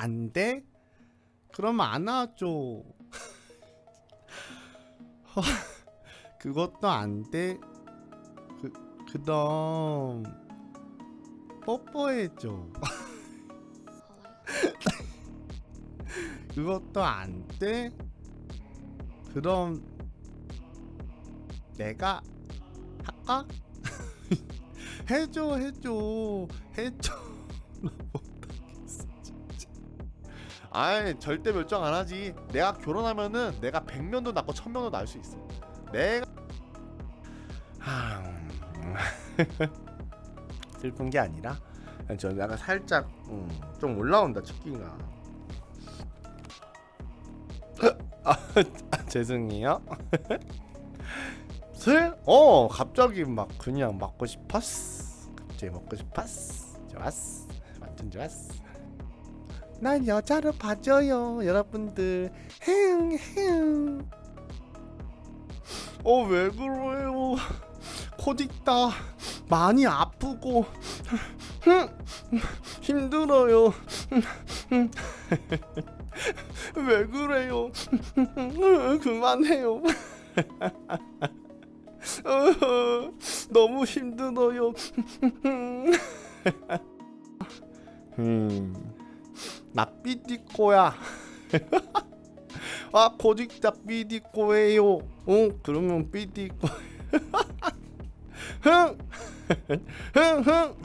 안 돼? 그럼 안아줘. 어, 그것도 안 돼. 그 그럼 뽀뽀해줘. 그것도 안 돼? 그럼 내가 할까? 해줘 해줘 해줘 진짜 아이 절대 멸종 안 하지. 내가 결혼하면은 내가 100명도 낳고 1000명도 낳을 수 있어. 내가 하... 음. 슬픈 게 아니라 저 약간 살짝 음, 좀 올라온다 치기가 아, 아, 죄송해요 슬? 어 갑자기 막 그냥 먹고 싶었어 갑자기 먹고 싶었어 좋았어 완전 좋았어 난 여자로 봐줘요. 여러분들. 헤응 헤응. 어 왜 그래요? 코딕다 많이 아프고. 힘들어요. 왜 그래요? 그만해요. 너무 힘들어요. 음, 나 삐디꼬야 아 코딕다 삐디꼬예요 어 그러면 삐디꼬 흥! 흥! 흥!